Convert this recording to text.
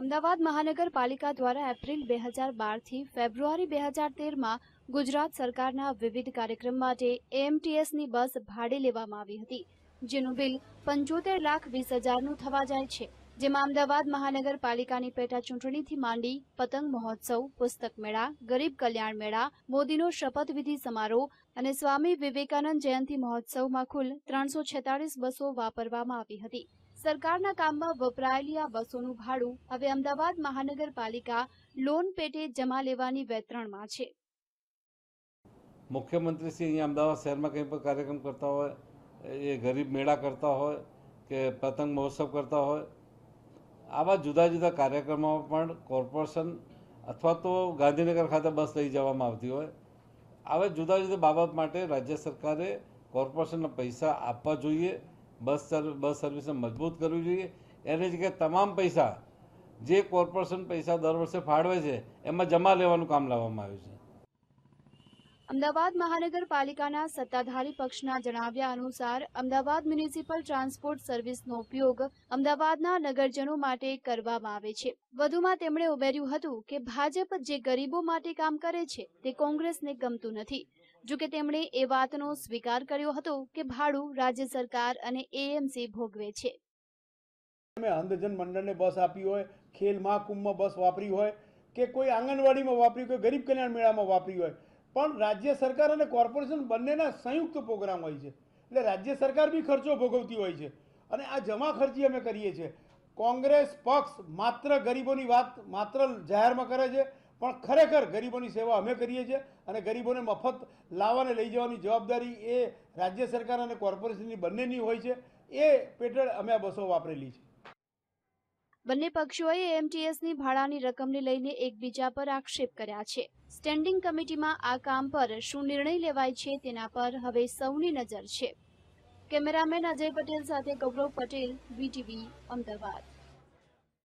અમદાવાદ મહાનગરપાલિકા દ્વારા એપ્રિલ બે હજાર બારથી ફેબ્રુઆરી બે હજાર તેરમાં ગુજરાત સરકારના વિવિધ કાર્યક્રમ માટે એએમટીએસની બસ ભાડે લેવામાં આવી હતી, જેનું બિલ પંચોતેર લાખ વીસ હજારનું થવા જાય છે. જેમાં અમદાવાદ મહાનગરપાલિકાની પેટા ચૂંટણીથી માંડી પતંગ મહોત્સવ, પુસ્તક મેળા, ગરીબ કલ્યાણ મેળા, મોદીનો શપથવિધિ સમારોહ અને સ્વામી વિવેકાનંદ જયંતિ મહોત્સવમાં કુલ ત્રણસો બસો વાપરવામાં આવી હતી. સરકારના કામમાં વપરાયેલી આ બસોનું ભાડું હવે અમદાવાદ મહાનગરપાલિકા લોન પેટે જમા લેવાની વેતરણમાં છે. મુખ્યમંત્રી શ્રી અહીંયા અમદાવાદ શહેરમાં કંઈ પણ કાર્યક્રમ કરતા હોય, એ ગરીબ મેળા કરતા હોય કે પતંગ મહોત્સવ કરતા હોય, આવા જુદા જુદા કાર્યક્રમોમાં પણ કોર્પોરેશન અથવા તો ગાંધીનગર ખાતે બસ લઈ જવામાં આવતી હોય. આવા જુદા જુદા બાબત માટે રાજ્ય સરકારે કોર્પોરેશનના પૈસા આપવા જોઈએ. બસ બસ સર્વિસને મજબૂત કરવી જોઈએ. એની જગ્યાએ તમામ પૈસા, જે કોર્પોરેશન પૈસા દર વર્ષે ફાળવે છે, એમાં જમા લેવાનું કામ લાવવામાં આવ્યું છે. અમદાવાદ મહાનગરપાલિકાના સત્તાધારી પક્ષના જણાવ્યા અનુસાર, અમદાવાદ મ્યુનિસિપલ ટ્રાન્સપોર્ટ સર્વિસનો ઉપયોગ અમદાવાદના નગરજનો માટે કરવામાં આવે છે. વધુમાં તેમણે ઉમેર્યું હતું કે ભાજપ જે ગરીબો માટે કામ કરે છે, તે કોંગ્રેસને ગમતું નથી. જો કે તેમણે એ વાતનો સ્વીકાર કર્યો હતો કે ભાડું રાજ્ય સરકાર અને એએમસી ભોગવે છે. અમે અંધજન મંડળને બસ આપી હોય, ખેલ મહાકુંભમાં બસ વાપરી હોય, કે કોઈ આંગણવાડીમાં વાપરી હોય ગરીબ કલ્યાણ મેળામાં વાપરી હોય, પણ રાજ્ય સરકાર અને કોર્પોરેશન બંનેના સંયુક્ત પ્રોગ્રામ હોય છે. એટલે રાજ્ય સરકાર બી ખર્ચો ભોગવતી હોય છે. અને આ જમા ખર્ચી અમે કરીએ છીએ. કોંગ્રેસ પક્ષ માત્ર ગરીબોની વાત માત્ર જાહેરમાં કરે છે પણ ખરેખર ગરીબોની સેવા અમે કરીએ છીએ અને ગરીબોને મફત લાવવાને લઈ જવાની જવાબદારી એ રાજ્ય સરકાર અને કોર્પોરેશનની બંનેની હોય છે. એ પેટળ અમે આ બસો વાપરેલી છે. બંને પક્ષોએ એમટીએસની ભાડાની રકમને લઈને એકબીજા પર આક્ષેપ કર્યા છે. સ્ટેન્ડિંગ કમિટીમાં આ કામ પર શું નિર્ણય લેવાય છે તેના પર હવે સૌની નજર છે. કેમેરામેન અજય પટેલ સાથે ગૌરવ પટેલ, વીટીવી, અમદાવાદ.